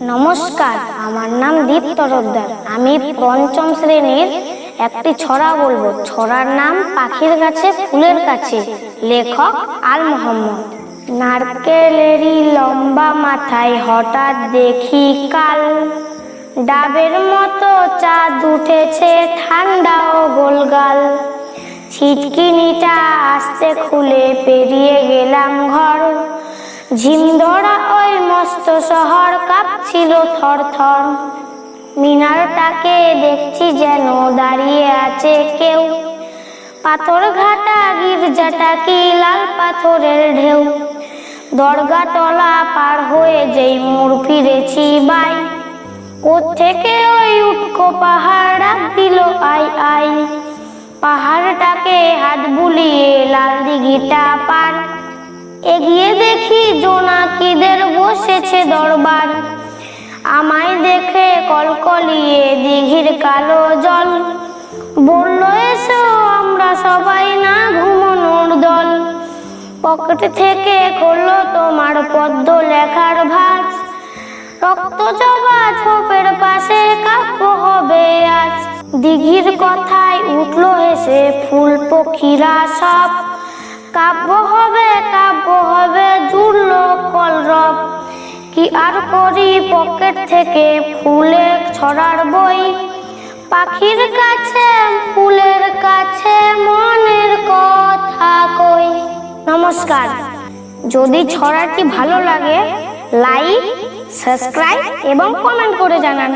নমস্কার, আমার নাম দীপ তরফদার আমি পঞ্চম শ্রেণির একটি ছড়া বলব। ছড়ার নাম পাখির কাছে, ফুলের কাছে। লেখক আল মোহাম্মদ। নারকেলেরই লম্বা মাথায় হঠাৎ দেখি কাল। ডাবের মতো চাঁদ উঠেছে, ঠান্ডা ও গোলগাল। ছিটকিনিটা আস্তে খুলে পেরিয়ে গেলাম ঘর। ঝিমধরা ওই মস্ত শহর কাঁপছিল থর থর মিনারটাকে দেখছি যেন দাঁড়িয়ে আছে কেউ। পাথর ঘাটা গির্জাটা কি লাল পাথরের ঢেউ? দরগা তলা পার হয়ে যেই মোড় ফিরেছি, বাই। কোত্থেকে ওই উটকো পাহাড় ডাক দিল, আই আই। পাহাড়টাকে হাত বুলিয়ে লাল দিঘিটা পার। এগিয়ে দেখি জোনাকিদের দরবার। আমায় দেখে কলকলিয়ে দিঘির কালো জল। বলল, এসো, আমরা সবাই না ঘুমনোর দল। পকেট থেকে করল তোমার পদ্ম লেখার ভাঁজ। রক্ত জবা ছোপের পাশে কাব্য হবে আজ। দিঘির কথায় উঠল হেসে ফুল পক্ষীরা সব। কাব্য হবে কাব্য হবে জুড়লো কি আর করি? পকেট থেকে ফুলে ছড়ার বই। পাখির কাছে ফুলের কাছে মনের কথা কই। নমস্কার। যদি ছড়াটি ভালো লাগে লাইক সাবস্ক্রাইব এবং কমেন্ট করে জানান।